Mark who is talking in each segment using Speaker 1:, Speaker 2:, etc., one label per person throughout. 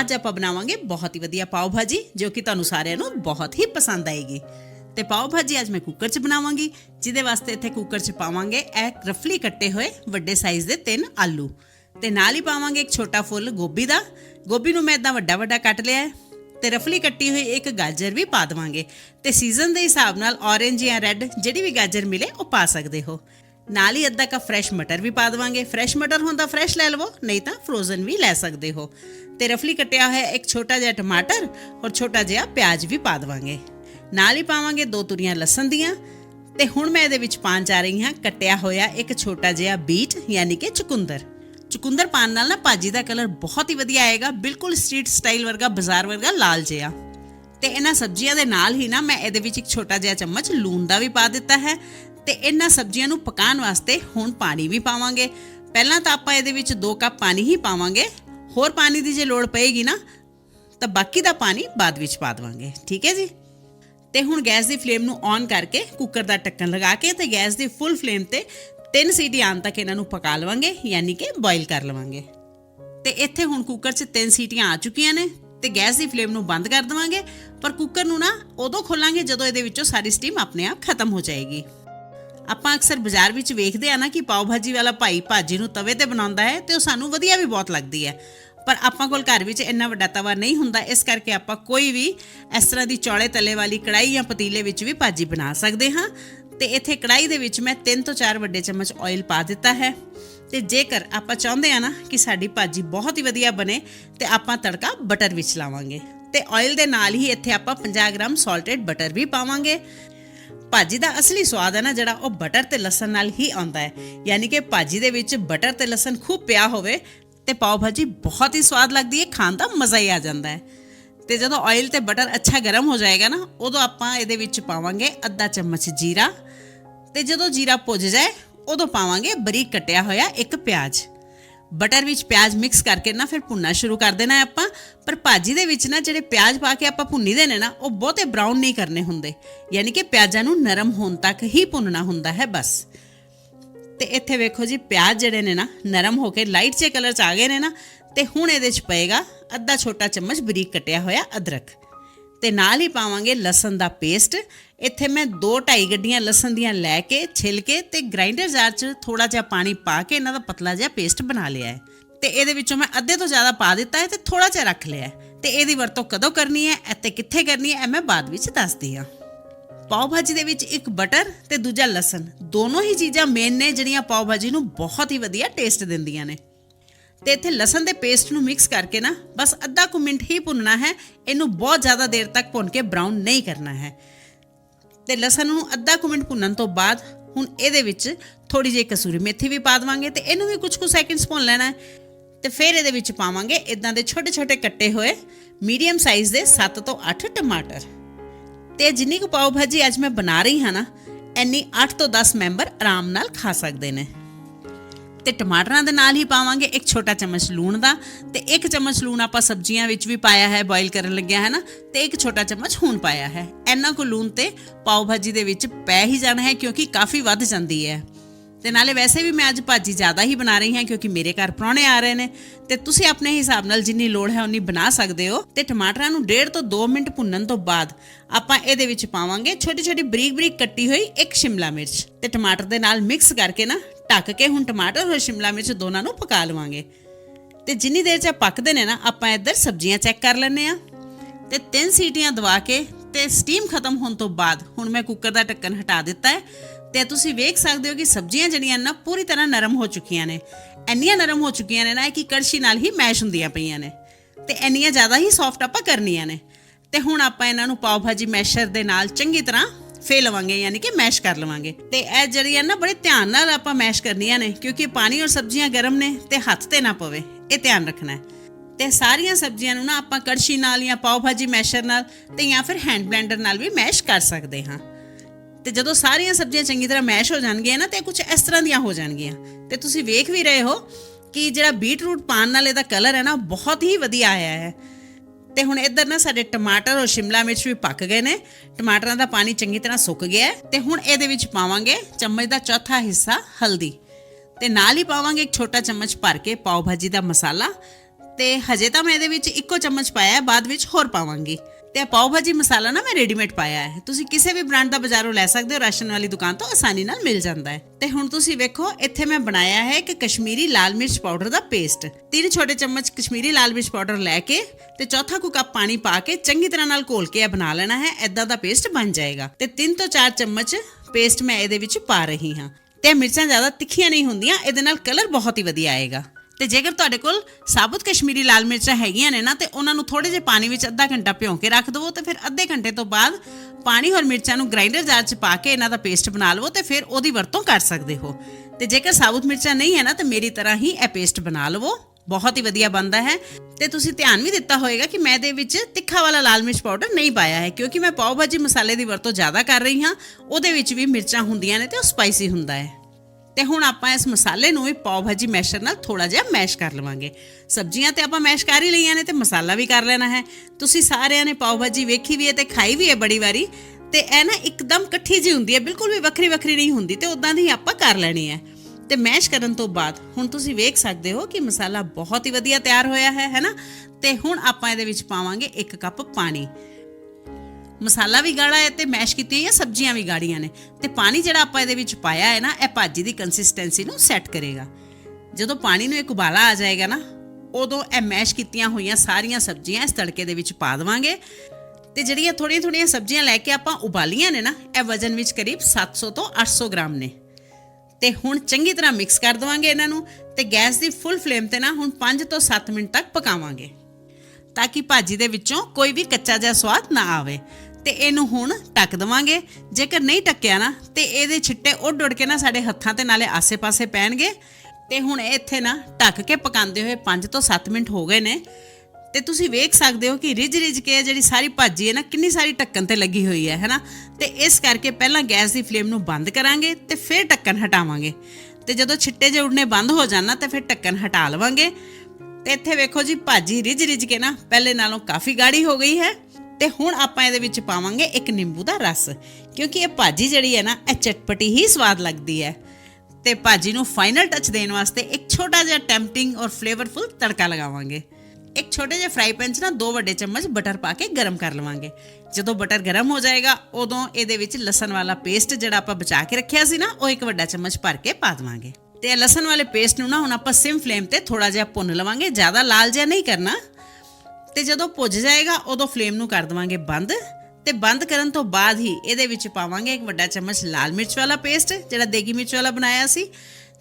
Speaker 1: ਅੱਜ ਆਪਾਂ ਬਣਾਵਾਂਗੇ ਬਹੁਤ ਹੀ ਵਧੀਆ ਪਾਓ ਭਾਜੀ, ਜੋ ਕਿ ਤੁਹਾਨੂੰ ਸਾਰਿਆਂ ਨੂੰ ਬਹੁਤ ਹੀ ਪਸੰਦ ਆਏਗੀ। ਤੇ ਪਾਓ ਭਾਜੀ, ਅੱਜ ਮੈਂ ਕੁੱਕਰ 'ਚ ਬਣਾਵਾਂਗੀ, ਜਿਹਦੇ ਵਾਸਤੇ ਇੱਥੇ ਕੁੱਕਰ 'ਚ ਪਾਵਾਂਗੇ ਇਹ ਰਫਲੀ ਕੱਟੇ ਹੋਏ ਵੱਡੇ ਸਾਈਜ਼ ਦੇ ਤਿੰਨ ਆਲੂ। ਤੇ ਨਾਲ ਹੀ ਪਾਵਾਂਗੇ ਇੱਕ ਛੋਟਾ ਫੁੱਲ ਗੋਭੀ ਦਾ। ਗੋਭੀ ਨੂੰ ਮੈਂ ਇਦਾਂ ਵੱਡਾ ਵੱਡਾ ਕੱਟ ਲਿਆ ਹੈ ਤੇ ਰਫਲੀ ਕੱਟੀ ਹੋਈ ਇੱਕ ਗਾਜਰ ਵੀ ਪਾ ਦਵਾਂਗੇ। ਤੇ ਸੀਜ਼ਨ ਦੇ ਹਿਸਾਬ ਨਾਲ ਔਰੇਂਜ ਜਾਂ ਰੈੱਡ ਜਿਹੜੀ ਵੀ ਗਾਜਰ ਮਿਲੇ ਉਹ ਪਾ ਸਕਦੇ ਹੋ। ਨਾਲ ਹੀ ਅੱਧਾ ਕੱਪ ਫਰੈਸ਼ ਮਟਰ ਵੀ ਪਾ ਦਵਾਂਗੇ। ਫਰੈਸ਼ ਮਟਰ ਹੁੰਦਾ ਫਰੈਸ਼ ਲੈ ਲਵੋ, ਨਹੀਂ ਤਾਂ ਫਰੋਜ਼ਨ ਵੀ ਲੈ ਸਕਦੇ ਹੋ। ਤੇ ਰਫਲੀ ਕੱਟਿਆ ਹੋਇਆ ਇੱਕ ਛੋਟਾ ਜਿਹਾ ਟਮਾਟਰ ਔਰ ਛੋਟਾ ਜਿਹਾ ਪਿਆਜ਼ ਵੀ ਪਾ ਦਵਾਂਗੇ। ਨਾਲ ਹੀ ਪਾਵਾਂਗੇ ਦੋ ਤੁਰੀਆਂ ਲਸਣ ਦੀਆਂ। ਤੇ ਹੁਣ ਮੈਂ ਇਹਦੇ ਵਿੱਚ ਪਾਣ ਜਾ ਰਹੀ ਹਾਂ ਕੱਟਿਆ ਹੋਇਆ ਇੱਕ ਛੋਟਾ ਜਿਹਾ ਬੀਟ, ਯਾਨੀ ਕਿ ਚੁਕੰਦਰ। ਚੁਕੰਦਰ ਪਾਣ ਨਾਲ ਨਾ ਭਾਜੀ ਦਾ ਕਲਰ ਬਹੁਤ ਹੀ ਵਧੀਆ ਆਏਗਾ, ਬਿਲਕੁਲ ਸਟਰੀਟ ਸਟਾਈਲ ਵਰਗਾ, ਬਾਜ਼ਾਰ ਵਰਗਾ ਲਾਲ ਜਿਹਾ। ਤੇ ਇਹਨਾਂ ਸਬਜ਼ੀਆਂ ਦੇ ਨਾਲ ਹੀ ਨਾ ਮੈਂ ਇਹਦੇ ਵਿੱਚ ਇੱਕ ਛੋਟਾ ਜਿਹਾ ਚਮਚ ਲੂਣ ਦਾ ਵੀ ਪਾ ਦਿੱਤਾ ਹੈ। ਤੇ ਇਹਨਾਂ ਸਬਜ਼ੀਆਂ ਨੂੰ ਪਕਾਉਣ ਵਾਸਤੇ ਹੁਣ ਪਾਣੀ ਵੀ ਪਾਵਾਂਗੇ। ਪਹਿਲਾਂ ਤਾਂ ਆਪਾਂ ਇਹਦੇ ਵਿੱਚ 2 ਕੱਪ ਪਾਣੀ ਹੀ ਪਾਵਾਂਗੇ। ਹੋਰ ਪਾਣੀ ਦੀ ਜੇ ਲੋੜ ਪਏਗੀ ਨਾ, ਤਾਂ ਬਾਕੀ ਦਾ ਪਾਣੀ ਬਾਅਦ ਵਿੱਚ ਪਾ ਦੇਵਾਂਗੇ। ਠੀਕ ਹੈ ਜੀ? ਤੇ ਹੁਣ ਗੈਸ ਦੀ ਫਲੇਮ ਨੂੰ ਔਨ ਕਰਕੇ ਕੁੱਕਰ ਦਾ ਢੱਕਣ ਲਗਾ ਕੇ ਤੇ ਗੈਸ ਦੀ ਫੁੱਲ ਫਲੇਮ ਤੇ ਤਿੰਨ ਸੀਟੀ ਆਉਣ ਤੱਕ ਇਹਨਾਂ ਨੂੰ ਪਕਾ ਲਵਾਂਗੇ, ਯਾਨੀ ਕਿ ਬੋਇਲ ਕਰ ਲਵਾਂਗੇ। ਤੇ ਇੱਥੇ ਹੁਣ ਕੁੱਕਰ 'ਚ ਤਿੰਨ ਸੀਟੀਆਂ ਆ ਚੁੱਕੀਆਂ ਨੇ ਤੇ ਗੈਸ ਦੀ ਫਲੇਮ ਨੂੰ ਬੰਦ ਕਰ ਦਵਾਂਗੇ। ਪਰ ਕੁੱਕਰ ਨੂੰ ਨਾ ਉਦੋਂ ਖੋਲਾਂਗੇ ਜਦੋਂ ਇਹਦੇ ਵਿੱਚੋਂ ਸਾਰੀ ਸਟੀਮ ਆਪਣੇ ਆਪ ਖਤਮ ਹੋ ਜਾਏਗੀ। ਆਪਾਂ ਅਕਸਰ ਬਾਜ਼ਾਰ ਵਿੱਚ ਵੇਖਦੇ ਆ ਨਾ ਕਿ ਪਾਓ ਭਾਜੀ ਵਾਲਾ ਭਾਈ ਭਾਜੀ ਨੂੰ ਤਵੇ ਤੇ ਬਣਾਉਂਦਾ ਹੈ ਤੇ ਉਹ ਸਾਨੂੰ ਵਧੀਆ ਵੀ ਬਹੁਤ ਲੱਗਦੀ ਹੈ। ਪਰ ਆਪਾਂ ਕੋਲ ਘਰ ਵਿੱਚ ਇੰਨਾ ਵੱਡਾ ਤਵਾ ਨਹੀਂ ਹੁੰਦਾ, ਇਸ ਕਰਕੇ ਆਪਾਂ ਕੋਈ ਵੀ ਇਸ ਤਰ੍ਹਾਂ ਦੀ ਚੌਲੇ ਤਲੇ ਵਾਲੀ ਕੜਾਈ ਜਾਂ ਪਤੀਲੇ ਵਿੱਚ ਵੀ ਭਾਜੀ ਬਣਾ ਸਕਦੇ ਹਾਂ। ਤੇ ਇੱਥੇ ਕੜਾਈ ਦੇ ਵਿੱਚ ਮੈਂ 3 ਤੋਂ 4 ਵੱਡੇ ਚਮਚ ਆਇਲ ਪਾ ਦਿੱਤਾ ਹੈ। ਤੇ ਜੇਕਰ ਆਪਾਂ ਚਾਹੁੰਦੇ ਆ ਨਾ ਕਿ ਸਾਡੀ ਭਾਜੀ ਬਹੁਤ ਹੀ ਵਧੀਆ ਬਣੇ, ਤੇ ਆਪਾਂ ਤੜਕਾ ਬਟਰ ਵਿੱਚ ਲਾਵਾਂਗੇ। ਤੇ ਆਇਲ ਦੇ ਨਾਲ ਹੀ ਇੱਥੇ ਆਪਾਂ 50 ਗ੍ਰਾਮ ਸਾਲਟਡ ਬਟਰ ਵੀ ਪਾਵਾਂਗੇ। ਭਾਜੀ ਦਾ ਅਸਲੀ ਸਵਾਦ ਹੈ ਨਾ ਜਿਹੜਾ ਉਹ ਬਟਰ ਤੇ ਲਸਣ ਨਾਲ ਹੀ ਆਉਂਦਾ ਹੈ। ਯਾਨੀ ਕਿ ਭਾਜੀ ਦੇ ਵਿੱਚ ਬਟਰ ਤੇ ਲਸਣ ਖੂਬ ਪਿਆ ਹੋਵੇ ਤੇ ਪਾਓ ਭਾਜੀ ਬਹੁਤ ਹੀ ਸਵਾਦ ਲੱਗਦੀ ਹੈ, ਖਾਣ ਦਾ ਮਜ਼ਾ ਹੀ ਆ ਜਾਂਦਾ ਹੈ। ਤੇ ਜਦੋਂ ਆਇਲ ਤੇ ਬਟਰ ਅੱਛਾ ਗਰਮ ਹੋ ਜਾਏਗਾ ਨਾ, ਉਦੋਂ ਆਪਾਂ ਇਹਦੇ ਵਿੱਚ ਪਾਵਾਂਗੇ ਅੱਧਾ ਚਮਚ ਜੀਰਾ। ਤੇ ਜਦੋਂ ਜੀਰਾ ਭੁੱਜ ਜਾਏ, ਉਦੋਂ ਪਾਵਾਂਗੇ ਬਰੀਕ ਕੱਟਿਆ ਹੋਇਆ ਇੱਕ ਪਿਆਜ਼। ਬਟਰ ਵਿੱਚ ਪਿਆਜ਼ ਮਿਕਸ ਕਰਕੇ ਨਾ ਫਿਰ ਭੁੰਨਣਾ ਸ਼ੁਰੂ ਕਰ ਦੇਣਾ ਹੈ ਆਪਾਂ। ਪਰ ਭਾਜੀ ਦੇ ਵਿੱਚ ਨਾ ਜਿਹੜੇ ਪਿਆਜ਼ ਪਾ ਕੇ ਆਪਾਂ ਭੁੰਨੀ ਦੇ ਨੇ ਨਾ, ਉਹ ਬਹੁਤੇ ਬਰਾਊਨ ਨਹੀਂ ਕਰਨੇ ਹੁੰਦੇ। ਯਾਨੀ ਕਿ ਪਿਆਜ਼ਾਂ ਨੂੰ ਨਰਮ ਹੋਣ ਤੱਕ ਹੀ ਭੁੰਨਣਾ ਹੁੰਦਾ ਹੈ ਬਸ। ਤੇ ਇੱਥੇ ਵੇਖੋ ਜੀ, ਪਿਆਜ਼ ਜਿਹੜੇ ਨੇ ਨਾ, ਨਰਮ ਹੋ ਕੇ ਲਾਈਟ ਜੇ ਕਲਰ ਚ ਆ ਗਏ ਨੇ ਨਾ, ਤੇ ਹੁਣ ਇਹਦੇ ਚ ਪਏਗਾ ਅੱਧਾ ਛੋਟਾ ਚਮਚ ਬਰੀਕ ਕੱਟਿਆ ਹੋਇਆ ਅਦਰਕ। ਤੇ ਨਾਲ ਹੀ ਪਾਵਾਂਗੇ ਲਸਣ ਦਾ ਪੇਸਟ। ਇੱਥੇ ਮੈਂ 2-2.5 ਗੱਡੀਆਂ ਲਸਣ ਦੀਆਂ ਲੈ ਕੇ, ਛਿਲ ਕੇ ਤੇ ਗ੍ਰਾਈਂਡਰ ਜਾਰ 'ਚ ਥੋੜਾ ਜਿਹਾ ਪਾਣੀ ਪਾ ਕੇ ਇਹਨਾਂ ਦਾ ਪਤਲਾ ਜਿਹਾ ਪੇਸਟ ਬਣਾ ਲਿਆ ਹੈ। ਤੇ ਇਹਦੇ ਵਿੱਚੋਂ ਮੈਂ ਅੱਧੇ ਤੋਂ ਜ਼ਿਆਦਾ ਪਾ ਦਿੱਤਾ ਹੈ ਤੇ ਥੋੜਾ ਜਿਹਾ ਰੱਖ ਲਿਆ ਹੈ। ਤੇ ਇਹਦੀ ਵਰਤੋਂ ਕਦੋਂ ਕਰਨੀ ਹੈ ਅਤੇ ਕਿੱਥੇ ਕਰਨੀ ਹੈ, ਇਹ ਮੈਂ ਬਾਅਦ ਵਿੱਚ ਦੱਸਦੀ ਹਾਂ। ਪਾਓ ਭਾਜੀ ਦੇ ਵਿੱਚ ਇੱਕ ਬਟਰ ਤੇ ਦੂਜਾ ਲਸਣ। ਦੋਨੋਂ ਹੀ ਚੀਜ਼ਾਂ ਮੇਨ ਨੇ, ਜਿਹੜੀਆਂ ਪਾਓ ਭਾਜੀ ਨੂੰ ਬਹੁਤ ਹੀ ਵਧੀਆ ਟੇਸਟ ਦਿੰਦੀਆਂ ਨੇ। ਤੇ ਇੱਥੇ ਲਸਣ ਦੇ ਪੇਸਟ ਨੂੰ ਮਿਕਸ ਕਰਕੇ ਨਾ, ਬਸ ਅੱਧਾ ਕੁ ਮਿੰਟ ਹੀ ਭੁੰਨਣਾ ਹੈ, ਇਹਨੂੰ ਬਹੁਤ ਜ਼ਿਆਦਾ ਦੇਰ ਤੱਕ ਭੁੰਨ ਕੇ ਬਰਾਊਨ ਨਹੀਂ ਕਰਨਾ ਹੈ। ਤੇ ਲਸਣ ਨੂੰ ਅੱਧਾ ਕੁ ਮਿੰਟ ਭੁੰਨਣ ਤੋਂ ਬਾਅਦ, ਹੁਣ ਇਹਦੇ ਵਿੱਚ ਥੋੜੀ ਜਿਹੀ ਕਸੂਰੀ ਮੇਥੀ ਵੀ ਪਾ ਦਵਾਂਗੇ ਤੇ ਇਹਨੂੰ ਵੀ ਕੁਝ ਕੁ ਸੈਕਿੰਡਸ ਭੁੰਨ ਲੈਣਾ ਹੈ। ਤੇ ਫਿਰ ਇਹਦੇ ਵਿੱਚ ਪਾਵਾਂਗੇ ਇਦਾਂ ਦੇ ਛੋਟੇ ਛੋਟੇ ਕੱਟੇ ਹੋਏ ਮੀਡੀਅਮ ਸਾਈਜ਼ ਦੇ 7 ਤੋਂ 8 ਟਮਾਟਰ। ਤੇ ਜਿੰਨੀ ਕੁ ਪਾਓ ਭਾਜੀ, ਅੱਜ ਮੈਂ ਬਣਾ ਰਹੀ ਹਾਂ ਨਾ ਇੰਨੀ 8 ਤੋਂ 10 ਮੈਂਬਰ ਆਰਾਮ ਨਾਲ ਖਾ ਸਕਦੇ ਨੇ। ਤੇ ਟਮਾਟਰਾਂ ਦੇ ਨਾਲ ਹੀ ਪਾਵਾਂਗੇ, ਇੱਕ ਛੋਟਾ ਚਮਚ ਲੂਣ ਦਾ ਤੇ ਇੱਕ ਚਮਚ ਲੂਣ ਆਪਾਂ ਸਬਜ਼ੀਆਂ ਵਿੱਚ ਵੀ ਪਾਇਆ ਹੈ ਬੋਇਲ ਕਰਨ ਲੱਗਿਆ ਹੈ ਨਾ, ਤੇ ਇੱਕ ਛੋਟਾ ਚਮਚ ਹੁਣ ਪਾਇਆ ਹੈ। ਇੰਨਾ ਕੁ ਲੂਣ ਤੇ ਪਾਓ ਭਾਜੀ ਦੇ ਵਿੱਚ ਪੈ ਹੀ ਜਾਣਾ ਹੈ ਕਿਉਂਕਿ ਕਾਫੀ ਵੱਧ ਜਾਂਦੀ ਹੈ। ਤੇ ਨਾਲੇ ਵੈਸੇ ਵੀ ਮੈਂ ਅੱਜ ਭਾਜੀ ਜ਼ਿਆਦਾ ਹੀ ਬਣਾ ਰਹੀ ਹਾਂ ਕਿਉਂਕਿ ਮੇਰੇ ਘਰ ਪ੍ਰਾਹੁਣੇ ਆ ਰਹੇ ਨੇ, ਤੇ ਤੁਸੀਂ ਆਪਣੇ ਹਿਸਾਬ ਨਾਲ ਜਿੰਨੀ ਲੋੜ ਹੈ ਉਨੀ ਬਣਾ ਸਕਦੇ ਹੋ। ਤੇ ਟਮਾਟਰਾਂ ਨੂੰ 1.5 ਤੋਂ 2 ਮਿੰਟ ਭੁੰਨਣ ਤੋਂ ਬਾਅਦ ਆਪਾਂ ਇਹਦੇ ਵਿੱਚ ਪਾਵਾਂਗੇ ਛੋਟੀ ਛੋਟੀ ਬਰੀਕ ਬਰੀਕ ਕੱਟੀ ਹੋਈ ਇੱਕ ਸ਼ਿਮਲਾ ਮਿਰਚ। ਤੇ ਟਮਾਟਰ ਦੇ ਨਾਲ ਮਿਕਸ ਕਰਕੇ ਨਾ ਢੱਕ ਕੇ ਹੁਣ ਟਮਾਟਰ ਔਰ ਸ਼ਿਮਲਾ ਮਿਰਚ ਦੋਨਾਂ ਨੂੰ ਪਕਾ ਲਵਾਂਗੇ। ਤੇ ਜਿੰਨੀ ਦੇਰ ਚ ਇਹ ਪੱਕਦੇ ਨੇ ਨਾ, ਆਪਾਂ ਇੱਧਰ ਸਬਜ਼ੀਆਂ ਚੈੱਕ ਕਰ ਲੈਂਦੇ ਆ ਤੇ ਤਿੰਨ ਸੀਟੀਆਂ ਦਵਾ ਕੇ ਤੇ ਸਟੀਮ ਖਤਮ ਹੋਣ ਤੋਂ ਬਾਅਦ ਹੁਣ ਮੈਂ ਕੁੱਕਰ ਦਾ ਢੱਕਣ ਹਟਾ ਦਿੱਤਾ ਹੈ। ਤੇ ਤੁਸੀਂ ਵੇਖ ਸਕਦੇ ਹੋ ਕਿ ਸਬਜ਼ੀਆਂ ਜਿਹੜੀਆਂ ਨਾ ਪੂਰੀ ਤਰ੍ਹਾਂ ਨਰਮ ਹੋ ਚੁੱਕੀਆਂ ਨੇ। ਇੰਨੀਆਂ ਨਰਮ ਹੋ ਚੁੱਕੀਆਂ ਨੇ ਨਾ ਕਿ ਕੜਛੀ ਨਾਲ ਹੀ ਮੈਸ਼ ਹੁੰਦੀਆਂ ਪਈਆਂ ਨੇ। ਤੇ ਇੰਨੀਆਂ ਜ਼ਿਆਦਾ ਹੀ ਸੌਫਟ ਆਪਾਂ ਕਰਨੀਆਂ ਨੇ। ਤੇ ਹੁਣ ਆਪਾਂ ਇਹਨਾਂ ਨੂੰ ਪਾਓ ਭਾਜੀ ਮੈਸ਼ਰ ਦੇ ਨਾਲ ਚੰਗੀ ਤਰ੍ਹਾਂ ਫੇ ਲਵਾਂਗੇ, ਯਾਨੀ ਕਿ ਮੈਸ਼ ਕਰ ਲਵਾਂਗੇ। ਤੇ ਇਹ ਜਿਹੜੀਆਂ ਨਾ, ਬੜੇ ਧਿਆਨ ਨਾਲ ਆਪਾਂ ਮੈਸ਼ ਕਰਨੀਆਂ ਨੇ, ਕਿਉਂਕਿ ਪਾਣੀ ਔਰ ਸਬਜ਼ੀਆਂ ਗਰਮ ਨੇ ਤੇ ਹੱਥ ਤੇ ਨਾ ਪਵੇ, ਇਹ ਧਿਆਨ ਰੱਖਣਾ ਹੈ। ਤੇ ਸਾਰੀਆਂ ਸਬਜ਼ੀਆਂ ਨੂੰ ਨਾ ਆਪਾਂ ਕੜਛੀ ਨਾਲ ਜਾਂ ਪਾਓ ਭਾਜੀ ਮੈਸ਼ਰ ਨਾਲ ਤੇ ਜਾਂ ਫਿਰ ਹੈਂਡ ਬਲੈਂਡਰ ਨਾਲ ਵੀ ਮੈਸ਼ ਕਰ ਸਕਦੇ ਹਾਂ। ਤੇ ਜਦੋਂ ਸਾਰੀਆਂ ਸਬਜ਼ੀਆਂ ਚੰਗੀ ਤਰ੍ਹਾਂ ਮੈਸ਼ ਹੋ ਜਾਣਗੀਆਂ ਨਾ, ਤੇ ਕੁਝ ਇਸ ਤਰ੍ਹਾਂ ਦੀਆਂ ਹੋ ਜਾਣਗੀਆਂ। ਤੇ ਤੁਸੀਂ ਵੇਖ ਵੀ ਰਹੇ ਹੋ ਕਿ ਜਿਹੜਾ ਬੀਟਰੂਟ ਪਾਣ ਨਾਲ ਇਹਦਾ ਕਲਰ ਹੈ ਨਾ, ਬਹੁਤ ਹੀ ਵਧੀਆ ਆਇਆ ਹੈ। ਤੇ ਹੁਣ ਇੱਧਰ ਨਾ ਸਾਡੇ ਟਮਾਟਰ ਔਰ ਸ਼ਿਮਲਾ ਮਿਰਚ ਵੀ ਪੱਕ ਗਏ ਨੇ। ਟਮਾਟਰਾਂ ਦਾ ਪਾਣੀ ਚੰਗੀ ਤਰ੍ਹਾਂ ਸੁੱਕ ਗਿਆ ਹੈ ਤੇ ਹੁਣ ਇਹਦੇ ਵਿੱਚ ਪਾਵਾਂਗੇ ਚਮਚ ਦਾ ਚੌਥਾ ਹਿੱਸਾ ਹਲਦੀ। ਤੇ ਨਾਲ ਹੀ ਪਾਵਾਂਗੇ ਇੱਕ ਛੋਟਾ ਚਮਚ ਭਰ ਕੇ ਪਾਓ ਭਾਜੀ ਦਾ ਮਸਾਲਾ। ਤੇ ਹਜੇ ਤਾਂ ਮੈਂ ਇਹਦੇ ਵਿੱਚ ਇੱਕੋ ਚਮਚ ਪਾਇਆ ਬਾਅਦ ਵਿੱਚ ਹੋਰ ਪਾਵਾਂਗੀ। ਤੇ ਪਾਓ ਭਾਜੀ ਮਸਾਲਾ ਨਾ ਮੈਂ ਰੈਡੀਮੇਡ ਪਾਇਆ ਹੈ। ਤੁਸੀਂ ਕਿਸੇ ਵੀ ਬ੍ਰਾਂਡ ਦਾ ਬਾਜ਼ਾਰੋਂ ਲੈ ਸਕਦੇ ਹੋ, ਰਾਸ਼ਨ ਵਾਲੀ ਦੁਕਾਨ ਤੋਂ ਆਸਾਨੀ ਨਾਲ ਮਿਲ ਜਾਂਦਾ ਹੈ। ਤੇ ਹੁਣ ਤੁਸੀਂ ਵੇਖੋ, ਇੱਥੇ ਮੈਂ ਬਣਾਇਆ ਹੈ ਕਿ ਕਸ਼ਮੀਰੀ ਲਾਲ ਮਿਰਚ ਪਾਊਡਰ ਦਾ ਪੇਸਟ ਤਿੰਨ ਛੋਟੇ ਚਮਚ ਕਸ਼ਮੀਰੀ ਲਾਲ ਮਿਰਚ ਪਾਊਡਰ ਲੈ ਕੇ ਤੇ ਚੌਥਾ ਕੁ ਕੱਪ ਪਾਣੀ ਪਾ ਕੇ ਚੰਗੀ ਤਰ੍ਹਾਂ ਨਾਲ ਘੋਲ ਕੇ ਇਹ ਬਣਾ ਲੈਣਾ ਹੈ। ਐਦਾਂ ਦਾ ਪੇਸਟ ਬਣ ਜਾਏਗਾ। ਤੇ 3 ਤੋਂ 4 ਚਮਚ ਪੇਸਟ ਮੈਂ ਇਹਦੇ ਵਿੱਚ ਪਾ ਰਹੀ ਹਾਂ। ਤੇ ਇਹ ਮਿਰਚਾਂ ਜ਼ਿਆਦਾ ਤਿੱਖੀਆਂ ਨਹੀਂ ਹੁੰਦੀਆਂ, ਇਹਦੇ ਨਾਲ ਕਲਰ ਬਹੁਤ ਹੀ ਵਧੀਆ ਆਏਗਾ। ਤੇ ਜੇਕਰ ਤੁਹਾਡੇ ਕੋਲ ਸਾਬੁਤ ਕਸ਼ਮੀਰੀ ਲਾਲ ਮਿਰਚਾਂ ਹੈਗੀਆਂ ਨੇ ਨਾ, ਤੇ ਉਹਨਾਂ ਨੂੰ ਥੋੜੇ ਜਿਹੇ ਪਾਣੀ ਵਿੱਚ ਅੱਧਾ ਘੰਟਾ ਭਿਓ ਕੇ ਰੱਖ ਦਿਵੋ ਤੇ ਫਿਰ ਅੱਧੇ ਘੰਟੇ ਤੋਂ ਬਾਅਦ ਪਾਣੀ ਔਰ ਮਿਰਚਾਂ ਨੂੰ ਗ੍ਰਾਈਂਡਰ ਜਾਰ 'ਚ ਪਾ ਕੇ ਇਹਨਾਂ ਦਾ ਪੇਸਟ ਬਣਾ ਲਵੋ ਤੇ ਫਿਰ ਉਹਦੀ ਵਰਤੋਂ ਕਰ ਸਕਦੇ ਹੋ। ਤੇ ਜੇਕਰ ਸਾਬੁਤ ਮਿਰਚਾਂ ਨਹੀਂ ਹੈ ਨਾ, ਤੇ ਮੇਰੀ ਤਰ੍ਹਾਂ ਹੀ ਇਹ ਪੇਸਟ ਬਣਾ ਲਵੋ। ਬਹੁਤ ਹੀ ਵਧੀਆ ਬਣਦਾ ਹੈ। ਤੇ ਤੁਸੀਂ ਧਿਆਨ ਵੀ ਦਿੱਤਾ ਹੋਵੇਗਾ ਕਿ ਮੈਂ ਇਹਦੇ ਵਿੱਚ ਤਿੱਖਾ ਵਾਲਾ ਲਾਲ ਮਿਰਚ ਪਾਊਡਰ ਨਹੀਂ ਪਾਇਆ ਹੈ, ਕਿਉਂਕਿ ਮੈਂ ਪਾਓ ਭਾਜੀ ਮਸਾਲੇ ਦੀ ਵਰਤੋਂ ਜ਼ਿਆਦਾ ਕਰ ਰਹੀ ਹਾਂ, ਉਹਦੇ ਵਿੱਚ ਵੀ ਮਿਰਚਾਂ ਹੁੰਦੀਆਂ ਨੇ ਤੇ ਉਹ ਸਪਾਈਸੀ ਹੁੰਦਾ ਹੈ। ਤੇ ਹੁਣ ਆਪਾਂ ਇਸ ਮਸਾਲੇ ਨੂੰ ਵੀ ਪਾਓ ਭਾਜੀ ਮੈਸ਼ਰ ਨਾਲ ਥੋੜਾ ਜਿਹਾ ਮੈਸ਼ ਕਰ ਲਵਾਂਗੇ। ਸਬਜ਼ੀਆਂ ਤੇ ਆਪਾਂ ਮੈਸ਼ ਕਰ ਹੀ ਲਈਆਂ ਨੇ ਤੇ ਮਸਾਲਾ ਵੀ ਕਰ ਲੈਣਾ ਹੈ। ਤੁਸੀਂ ਸਾਰਿਆਂ ਨੇ ਪਾਓ ਭਾਜੀ ਵੇਖੀ ਵੀ ਹੈ ਤੇ ਖਾਈ ਵੀ ਹੈ ਬੜੀ ਵਾਰੀ। ਤੇ ਇਹ ਨਾ ਇੱਕਦਮ ਇਕੱਠੀ ਜੀ ਹੁੰਦੀ ਹੈ, ਬਿਲਕੁਲ ਵੀ ਵੱਖਰੀ ਵੱਖਰੀ ਨਹੀਂ ਹੁੰਦੀ ਤੇ ਉਦਾਂ ਦੀ ਆਪਾਂ ਕਰ ਲੈਣੀ ਹੈ। ਤੇ ਮੈਸ਼ ਕਰਨ ਤੋਂ ਬਾਅਦ ਹੁਣ ਤੁਸੀਂ ਵੇਖ ਸਕਦੇ ਹੋ ਕਿ ਮਸਾਲਾ ਬਹੁਤ ਹੀ ਵਧੀਆ ਤਿਆਰ ਹੋਇਆ ਹੈ ਹੈਨਾ ਤੇ ਹੁਣ ਆਪਾਂ ਇਹਦੇ ਵਿੱਚ ਪਾਵਾਂਗੇ 1 ਕੱਪ ਪਾਣੀ। ਮਸਾਲਾ ਵੀ ਗਾੜਾ ਹੈ ਤੇ ਮੈਸ਼ ਕੀਤੀਆਂ ਹੋਈਆਂ ਸਬਜ਼ੀਆਂ ਵੀ ਗਾੜੀਆਂ ਨੇ। ਤੇ ਪਾਣੀ ਜਿਹੜਾ ਆਪਾਂ ਇਹਦੇ ਵਿੱਚ ਪਾਇਆ ਹੈ ਨਾ, ਇਹ ਭਾਜੀ ਦੀ ਕੰਸਿਸਟੈਂਸੀ ਨੂੰ ਸੈੱਟ ਕਰੇਗਾ। ਜਦੋਂ ਪਾਣੀ ਨੂੰ ਇੱਕ ਉਬਾਲਾ ਆ ਜਾਏਗਾ ਨਾ, ਉਦੋਂ ਇਹ ਮੈਸ਼ ਕੀਤੀਆਂ ਹੋਈਆਂ ਸਾਰੀਆਂ ਸਬਜ਼ੀਆਂ ਇਸ ਤੜਕੇ ਦੇ ਵਿੱਚ ਪਾ ਦੇਵਾਂਗੇ। ਤੇ ਜਿਹੜੀਆਂ ਥੋੜੀਆਂ ਥੋੜੀਆਂ ਸਬਜ਼ੀਆਂ ਲੈ ਕੇ ਆਪਾਂ ਉਬਾਲੀਆਂ ਨੇ ਨਾ, ਇਹ ਵਜ਼ਨ ਵਿੱਚ ਕਰੀਬ 700 ਤੋਂ 800 ਗ੍ਰਾਮ ਨੇ। ਤੇ ਹੁਣ ਚੰਗੀ ਤਰ੍ਹਾਂ ਮਿਕਸ ਕਰ ਦਵਾਂਗੇ ਇਹਨਾਂ ਨੂੰ ਤੇ ਗੈਸ ਦੀ ਫੁੱਲ ਫਲੇਮ ਤੇ ਨਾ ਹੁਣ 5 ਤੋਂ 7 ਮਿੰਟ ਤੱਕ ਪਕਾਵਾਂਗੇ। ਤਾਂ ਕਿ ਭਾਜੀ ਦੇ ਵਿੱਚੋਂ ਕੋਈ ਵੀ ਕੱਚਾ ਜਿਹਾ ਸਵਾਦ ਨਾ ਆਵੇ। ਤੇ ਇਹਨੂੰ ਹੁਣ ਢੱਕ ਦਵਾਂਗੇ। ਜੇਕਰ ਨਹੀਂ ਢੱਕਿਆ ਨਾ, ਤੇ ਇਹਦੇ ਛਿੱਟੇ ਉੱਡ ਉੱਡ ਕੇ ਨਾ ਸਾਡੇ ਹੱਥਾਂ ਤੇ ਨਾਲੇ ਆਸੇ-ਪਾਸੇ ਪੈਣਗੇ। ਤੇ ਹੁਣ ਇਹ ਇੱਥੇ ਨਾ ਢੱਕ ਕੇ ਪਕਾਉਂਦੇ ਹੋਏ 5 ਤੋਂ 7 ਮਿੰਟ ਹੋ ਗਏ ਨੇ। ਤੇ ਤੁਸੀਂ ਵੇਖ ਸਕਦੇ ਹੋ ਕਿ ਰਿਜ ਰਿਜ ਕੇ ਜਿਹੜੀ ਸਾਰੀ ਭਾਜੀ ਹੈ ਨਾ, ਕਿੰਨੀ ਸਾਰੀ ਢੱਕਣ ਤੇ ਲੱਗੀ ਹੋਈ ਹੈ, ਹੈਨਾ? ਤੇ ਇਸ ਕਰਕੇ ਪਹਿਲਾਂ ਗੈਸ ਦੀ ਫਲੇਮ ਨੂੰ ਬੰਦ ਕਰਾਂਗੇ ਤੇ ਫਿਰ ਢੱਕਣ ਹਟਾਵਾਂਗੇ। ਤੇ ਜਦੋਂ ਛਿੱਟੇ ਜੇ ਉੜਨੇ ਬੰਦ ਹੋ ਜਾਣ ਤਾਂ ਫਿਰ ਢੱਕਣ ਹਟਾ ਲਵਾਂਗੇ। ਤੇ ਇੱਥੇ ਵੇਖੋ ਜੀ, ਭਾਜੀ ਰਿਜ ਰਿਜ ਕੇ ਨਾ ਪਹਿਲੇ ਨਾਲੋਂ ਕਾਫੀ ਗਾੜੀ ਹੋ ਗਈ ਹੈ। ਤੇ ਹੁਣ ਆਪਾਂ ਇਹਦੇ ਵਿੱਚ ਪਾਵਾਂਗੇ ਇੱਕ ਨਿੰਬੂ ਦਾ ਰਸ, ਕਿਉਂਕਿ ਇਹ ਭਾਜੀ ਜਿਹੜੀ ਹੈ ਨਾ, ਇਹ ਚਟਪਟੀ ਹੀ ਸਵਾਦ ਲੱਗਦੀ ਹੈ। ਤੇ ਭਾਜੀ ਨੂੰ ਫਾਈਨਲ ਟੱਚ ਦੇਣ ਵਾਸਤੇ ਇੱਕ ਛੋਟਾ ਜਿਹਾ ਟੈਂਪਟਿੰਗ ਔਰ ਫਲੇਵਰਫੁਲ ਤੜਕਾ ਲਗਾਵਾਂਗੇ। ਇੱਕ ਛੋਟੇ ਜਿਹੇ ਫਰਾਈ ਪੈਨ 'ਚ ਨਾ ਦੋ ਵੱਡੇ ਚਮਚ ਬਟਰ ਪਾ ਕੇ ਗਰਮ ਕਰ ਲਵਾਂਗੇ। ਜਦੋਂ ਬਟਰ ਗਰਮ ਹੋ ਜਾਏਗਾ, ਉਦੋਂ ਇਹਦੇ ਵਿੱਚ ਲਸਣ ਵਾਲਾ ਪੇਸਟ ਜਿਹੜਾ ਆਪਾਂ ਬਚਾ ਕੇ ਰੱਖਿਆ ਸੀ ਨਾ, ਉਹ ਇੱਕ ਵੱਡਾ ਚਮਚ ਭਰ ਕੇ ਪਾ ਦਵਾਂਗੇ। ਤੇ ਇਹ ਲਸਣ ਵਾਲੇ ਪੇਸਟ ਨੂੰ ਨਾ ਹੁਣ ਆਪਾਂ ਸਿਮ ਫਲੇਮ ਤੇ ਥੋੜਾ ਜਿਹਾ ਭੁੰਨ ਲਵਾਂਗੇ, ਜ਼ਿਆਦਾ ਲਾਲ ਜਿਹਾ ਨਹੀਂ ਕਰਨਾ। ਤੇ ਜਦੋਂ ਭੁੱਜ ਜਾਏਗਾ, ਉਦੋਂ ਫਲੇਮ ਨੂੰ ਕਰ ਦਵਾਂਗੇ ਬੰਦ ਤੇ ਬੰਦ ਕਰਨ ਤੋਂ ਬਾਅਦ ਹੀ ਇਹਦੇ ਵਿੱਚ ਪਾਵਾਂਗੇ ਇੱਕ ਵੱਡਾ ਚਮਚ ਲਾਲ ਮਿਰਚ ਵਾਲਾ ਪੇਸਟ ਜਿਹੜਾ ਦੇਗੀ ਮਿਰਚ ਵਾਲਾ ਬਣਾਇਆ ਸੀ।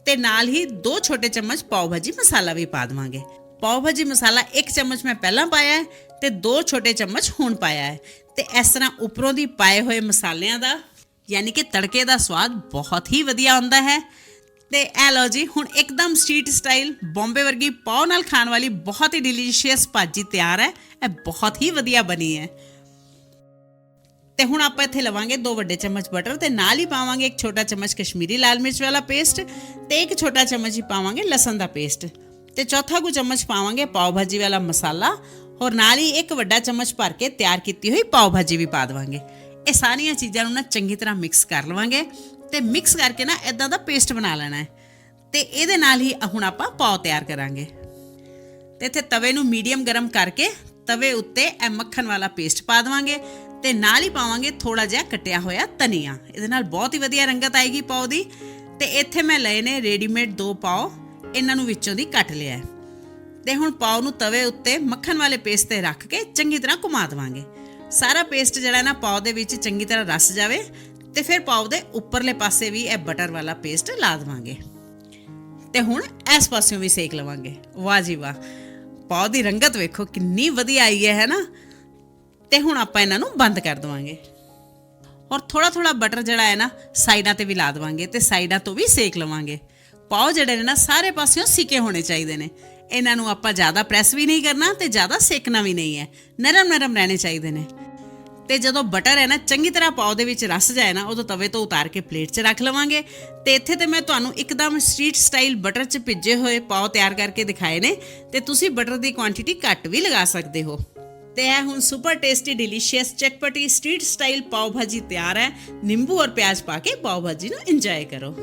Speaker 1: ਤੇ ਨਾਲ ਹੀ ਦੋ ਛੋਟੇ ਚਮਚ ਪਾਓ ਭਾਜੀ ਮਸਾਲਾ ਵੀ ਪਾ ਦਵਾਂਗੇ। ਪਾਓ ਭਾਜੀ ਮਸਾਲਾ ਇੱਕ ਚਮਚ ਮੈਂ ਪਹਿਲਾਂ ਪਾਇਆ ਹੈ ਤੇ ਦੋ ਛੋਟੇ ਚਮਚ ਹੁਣ ਪਾਇਆ ਹੈ। ਤੇ ਇਸ ਤਰ੍ਹਾਂ ਉੱਪਰੋਂ ਦੀ ਪਾਏ ਹੋਏ ਮਸਾਲਿਆਂ ਦਾ, ਯਾਨੀ ਕਿ ਤੜਕੇ ਦਾ ਸਵਾਦ ਬਹੁਤ ਹੀ ਵਧੀਆ ਆਉਂਦਾ ਹੈ। ਤੇ ਇਹ ਲਓ ਜੀ, ਹੁਣ ਇੱਕਦਮ ਸਟਰੀਟ ਸਟਾਈਲ ਬੰਬੇ ਵਰਗੀ ਪਾਓ ਨਾਲ ਖਾਣ ਵਾਲੀ ਬਹੁਤ ਹੀ ਡਿਲੀਸ਼ੀਅਸ ਭਾਜੀ ਤਿਆਰ ਹੈ। ਇਹ ਬਹੁਤ ਹੀ ਵਧੀਆ ਬਣੀ ਹੈ। ਤੇ ਹੁਣ ਆਪਾਂ ਇੱਥੇ ਲਵਾਂਗੇ ਦੋ ਵੱਡੇ ਚਮਚ ਬਟਰ ਤੇ ਨਾਲ ਹੀ ਪਾਵਾਂਗੇ ਇੱਕ ਛੋਟਾ ਚਮਚ ਕਸ਼ਮੀਰੀ ਲਾਲ ਮਿਰਚ ਵਾਲਾ ਪੇਸਟ ਤੇ ਇੱਕ ਛੋਟਾ ਚਮਚ ਹੀ ਪਾਵਾਂਗੇ ਲਸਣ ਦਾ ਪੇਸਟ ਤੇ ਚੌਥਾ ਕੁ ਚਮਚ ਪਾਵਾਂਗੇ ਪਾਓ ਭਾਜੀ ਵਾਲਾ ਮਸਾਲਾ। ਔਰ ਨਾਲ ਹੀ ਇੱਕ ਵੱਡਾ ਚਮਚ ਭਰ ਕੇ ਤਿਆਰ ਕੀਤੀ ਹੋਈ ਪਾਓ ਭਾਜੀ ਵੀ ਪਾ ਦੇਵਾਂਗੇ। ਇਹ ਸਾਰੀਆਂ ਚੀਜ਼ਾਂ ਨੂੰ ਨਾ ਚੰਗੀ ਤਰ੍ਹਾਂ ਮਿਕਸ ਕਰ ਲਵਾਂਗੇ। ਤੇ ਮਿਕਸ ਕਰਕੇ ਨਾ ਇਦਾਂ ਦਾ ਪੇਸਟ ਬਣਾ ਲੈਣਾ ਹੈ। ਤੇ ਇਹਦੇ ਨਾਲ ਹੀ ਹੁਣ ਆਪਾਂ ਪਾਓ ਤਿਆਰ ਕਰਾਂਗੇ। ਤੇ ਇੱਥੇ ਤਵੇ ਨੂੰ ਮੀਡੀਅਮ ਗਰਮ ਕਰਕੇ ਤਵੇ ਉੱਤੇ ਇਹ ਮੱਖਣ ਵਾਲਾ ਪੇਸਟ ਪਾ ਦੇਵਾਂਗੇ ਤੇ ਨਾਲ ਹੀ ਪਾਵਾਂਗੇ ਥੋੜਾ ਜਿਹਾ ਕਟਿਆ ਹੋਇਆ ਧਨੀਆ। ਇਹਦੇ ਨਾਲ ਬਹੁਤ ਹੀ ਵਧੀਆ ਰੰਗਤ ਆਏਗੀ ਪਾਓ ਦੀ। ਤੇ ਇੱਥੇ ਮੈਂ ਲਏ ਨੇ ਰੈਡੀਮੇਡ ਦੋ ਪਾਓ। ਇਹਨਾਂ ਨੂੰ ਵਿੱਚੋਂ ਦੀ ਕੱਟ ਲਿਆ ਹੈ। ਤੇ ਹੁਣ ਪਾਓ ਨੂੰ ਤਵੇ ਉੱਤੇ ਮੱਖਣ ਵਾਲੇ ਪੇਸਟ ਤੇ ਰੱਖ ਕੇ ਚੰਗੀ ਤਰ੍ਹਾਂ ਘੁਮਾ ਦੇਵਾਂਗੇ। ਸਾਰਾ ਪੇਸਟ ਜਿਹੜਾ ਨਾ ਪਾਓ ਦੇ ਵਿੱਚ ਚੰਗੀ ਤਰ੍ਹਾਂ ਰਸ ਜਾਵੇ ਤੇ ਫਿਰ ਪਾਓ ਦੇ ਉੱਪਰਲੇ ਪਾਸੇ ਵੀ ਇਹ ਬਟਰ ਵਾਲਾ ਪੇਸਟ ਲਾ ਦੇਵਾਂਗੇ। ਤੇ ਹੁਣ ਇਸ ਪਾਸਿਓਂ ਵੀ ਸੇਕ ਲਵਾਂਗੇ। ਵਾਹ ਜੀ ਵਾਹ। ਪਾਓ ਦੀ ਰੰਗਤ ਵੇਖੋ, ਕਿੰਨੀ ਵਧੀਆ ਆਈ ਹੈ ਹੈਨਾ ਤੇ ਹੁਣ ਆਪਾਂ ਇਹਨਾਂ ਨੂੰ ਬੰਦ ਕਰ ਦਵਾਂਗੇ। ਔਰ ਥੋੜਾ ਥੋੜਾ ਬਟਰ ਜਿਹੜਾ ਹੈ ਨਾ, ਸਾਈਡਾਂ ਤੇ ਵੀ ਲਾ ਦਵਾਂਗੇ ਤੇ ਸਾਈਡਾਂ ਤੋਂ ਵੀ ਸੇਕ ਲਵਾਂਗੇ। ਪਾਓ ਜਿਹੜੇ ਨੇ ਨਾ, ਸਾਰੇ ਪਾਸਿਓਂ ਸਿਕੇ ਹੋਣੇ ਚਾਹੀਦੇ ਨੇ। ਇਹਨਾਂ ਨੂੰ ਆਪਾਂ ਜ਼ਿਆਦਾ ਪ੍ਰੈਸ ਵੀ ਨਹੀਂ ਕਰਨਾ ਤੇ ਜ਼ਿਆਦਾ ਸੇਕਣਾ ਵੀ ਨਹੀਂ ਹੈ। ਨਰਮ ਨਰਮ ਰਹਿਣੇ ਚਾਹੀਦੇ ਨੇ। ਤੇ ਜਦੋਂ ਬਟਰ ਹੈ ਨਾ, ਚੰਗੀ ਤਰ੍ਹਾਂ ਪਾਓ ਦੇ ਵਿੱਚ ਰਸ ਜਾਏ ਨਾ, ਉਦੋਂ ਤਵੇ ਤੋਂ ਉਤਾਰ ਕੇ ਪਲੇਟ 'ਚ ਰੱਖ ਲਵਾਂਗੇ। ਤੇ ਇੱਥੇ ਤੇ ਮੈਂ ਤੁਹਾਨੂੰ ਇੱਕਦਮ ਸਟਰੀਟ ਸਟਾਈਲ ਬਟਰ 'ਚ ਭਿੱਜੇ ਹੋਏ ਪਾਓ ਤਿਆਰ ਕਰਕੇ ਦਿਖਾਏ ਨੇ। ਤੇ ਤੁਸੀਂ ਬਟਰ ਦੀ ਕੁਆਂਟੀਟੀ ਘੱਟ ਵੀ ਲਗਾ ਸਕਦੇ ਹੋ। ਤੇ ਇਹ ਹੁਣ ਸੁਪਰ ਟੇਸਟੀ ਡਿਲੀਸ਼ੀਅਸ ਚਟਪਟੀ ਸਟਰੀਟ ਸਟਾਈਲ ਪਾਓ ਭਾਜੀ ਤਿਆਰ ਹੈ। ਨਿੰਬੂ ਔਰ ਪਿਆਜ਼ ਪਾ ਕੇ ਪਾਓ ਭਾਜੀ ਨੂੰ ਇੰਜੋਏ ਕਰੋ।